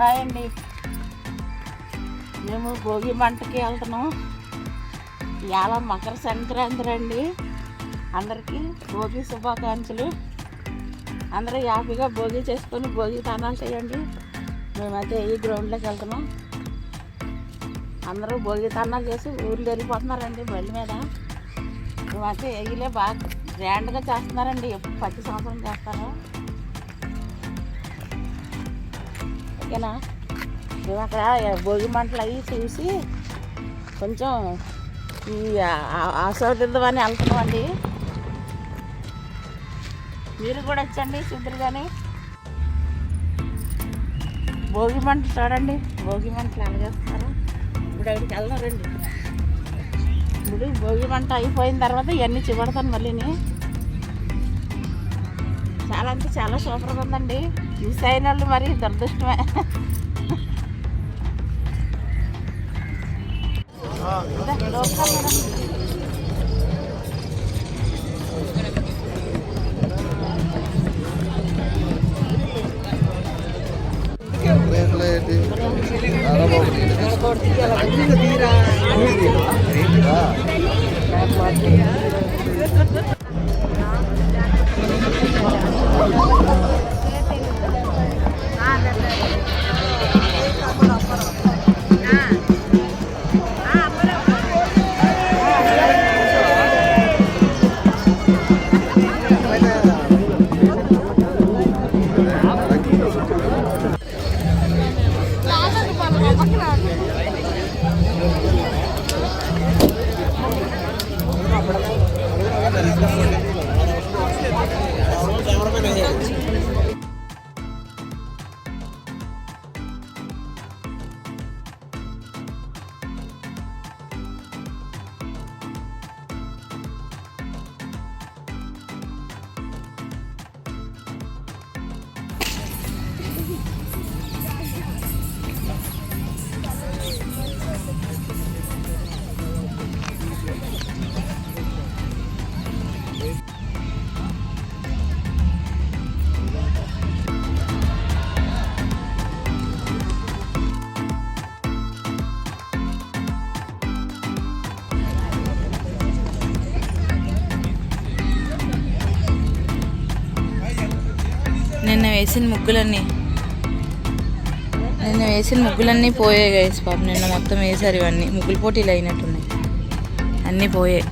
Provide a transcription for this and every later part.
Hi అండి. మేము భోగి మంటకి వెళ్తున్నాం. ఇవాళ మకర సంక్రాంతి రండి. అందరికీ భోగి శుభాకాంక్షలు. అందరూ హ్యాపీగా భోగి చేసుకొని భోగి తానాలు చేయండి. మేమైతే ఈ గ్రౌండ్లోకి వెళ్తున్నాం. అందరూ భోగి తానాలు చేసి ఊరు వెళ్ళిపోతున్నారండి బండి మీద. మేమైతే ఎగిలే బాగా గ్రాండ్గా చేస్తున్నారండి. ఎప్పుడు ప్రతి సంవత్సరం చేస్తారు. ఓకేనా? మేము అక్కడ భోగి మంటలు అవి చూసి కొంచెం ఈ ఆస్వాదిద్దామని వెళ్తున్నామండి. మీరు కూడా వచ్చండి చూద్దరు కానీ భోగి మంట చూడండి భోగి మంటలు ఎలాగేస్తారు ఇప్పుడు అక్కడికి వెళ్దారండి ఇప్పుడు భోగి మంట అయిపోయిన తర్వాత ఇవన్నీ చూపెడతాను మళ్ళీని. చాలా అంటే చాలా సూపర్గా ఉందండి. మిస్ అయిన వాళ్ళు మరి దురదృష్టమే ఇదా, వేసిన ముగ్గులన్నీ. నిన్న వేసిన ముగ్గులన్నీ పోయాయి గైస్ పాపం. నిన్న మొత్తం వేసారు ఇవన్నీ. ముగ్గులు పోటీలు అయినట్టున్నాయి. అన్నీ పోయాయి.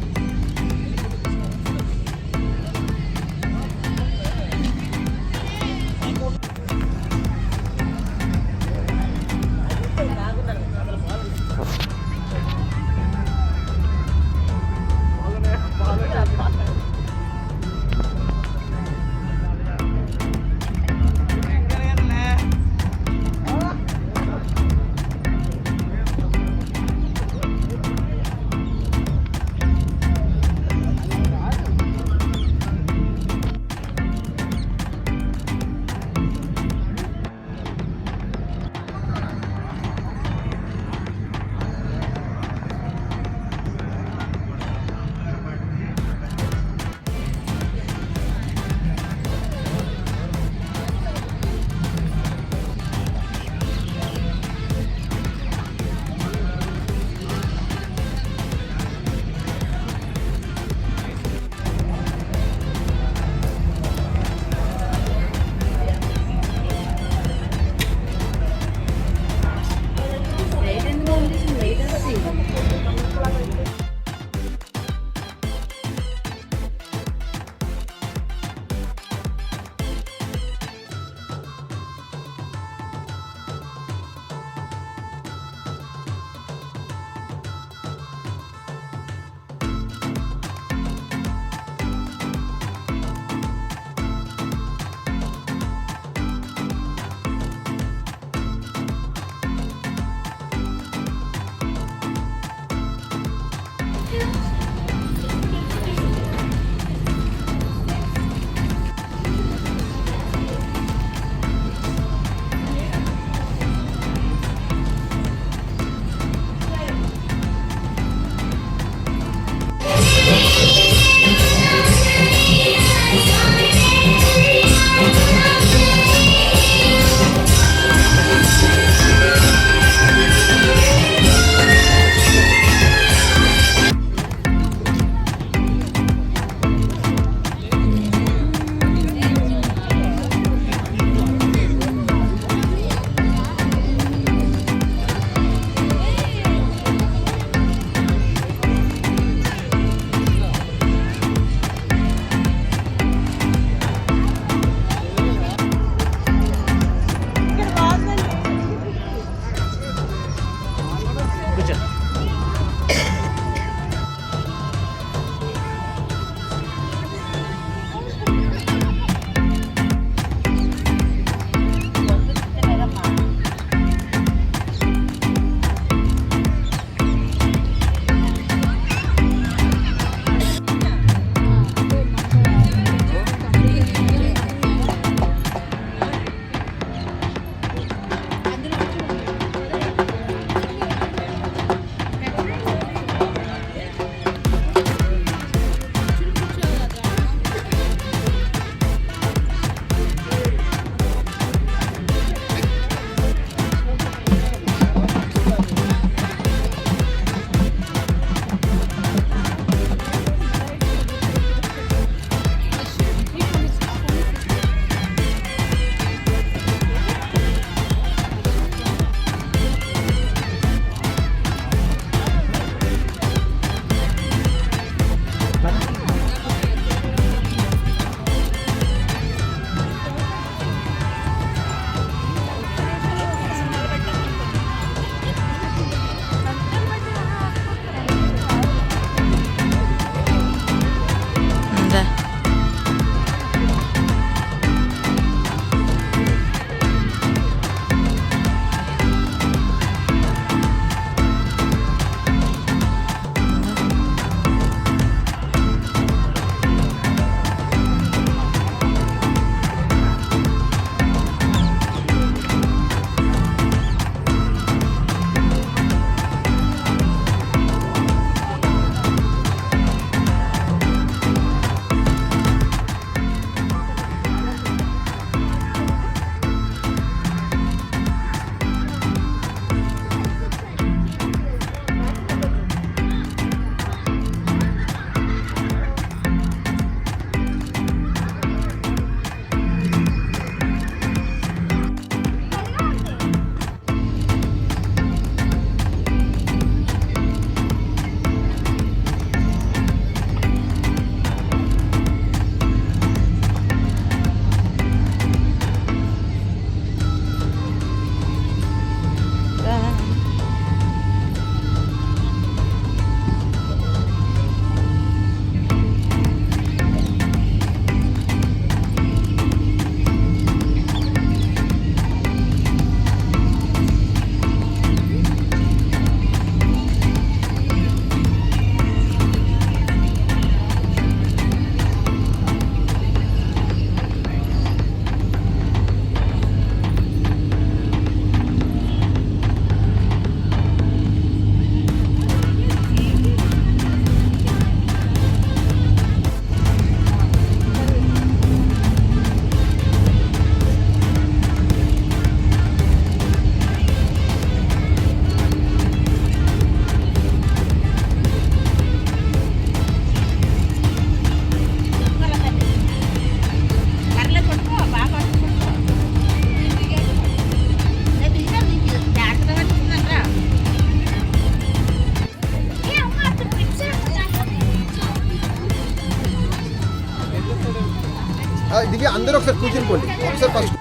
అందరూ ఒకసారి కూర్చుని పోండి ఒకసారి ఫస్ట్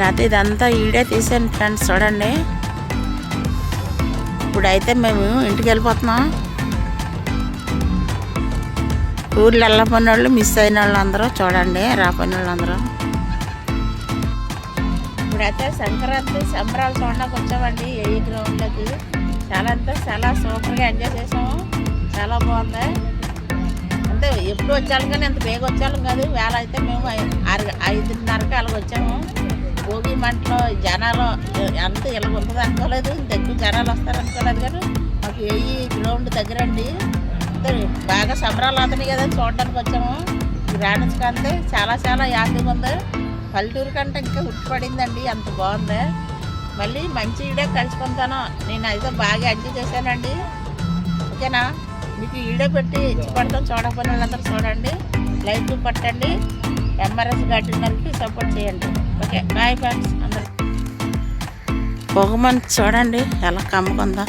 నేనైతే ఇదంతా ఈడే తీసాను ఫ్రెండ్స్ చూడండి. ఇప్పుడైతే మేము ఇంటికి వెళ్ళిపోతున్నాం. ఊర్లో వెళ్ళపోయిన వాళ్ళు మిస్ అయిన వాళ్ళు అందరూ చూడండి రాపోయిన వాళ్ళు అందరూ. ఇప్పుడైతే సంక్రాంతి సంబరాలు చూడడానికి వచ్చామండి ఏ గ్రౌండ్లోకి. చాలా అంతా చాలా సూపర్గా ఎంజాయ్ చేసాము. చాలా బాగుంది. అంటే ఎప్పుడు వచ్చాము కానీ అంత బేగ వచ్చాము కాదు. వేళ అయితే మేము ఐ- ఐదున్నరకు ఐదున్నరకి అలాగ వచ్చాము. భోగి మంటలో జనాలు ఎంత ఇలా ఉంటుంది అనుకోలేదు. ఇంత ఎక్కువ జనాలు వస్తారు అనుకోలేదు కానీ మాకు ఏ గ్రౌండ్ దగ్గరండి. బాగా సంబరాలు అవుతున్నాయి కదా చూడడానికి వచ్చాము. రాణించకంటే చాలా చాలా యాక్టివ్గా ఉంది. పల్లెటూరు కంటే ఇంకా ఉట్టిపడిందండి అంత బాగుంది. మళ్ళీ మంచి ఈడే కలుసుకుంటాను. నేను అయితే బాగా ఎంజాయ్ చేశానండి. ఓకేనా? మీకు ఈడే పెట్టి ఇచ్చిపడతాం చూడకపోయిన వాళ్ళందరూ చూడండి. లైక్ పట్టండి. ఎంఆర్ఎస్ గార్డెనర్కి సపోర్ట్ చేయండి. ఓకే బాయ్ ఫ్రెండ్స్ అందరు. పొగమని చూడండి ఎలా కమ్ముకుందా.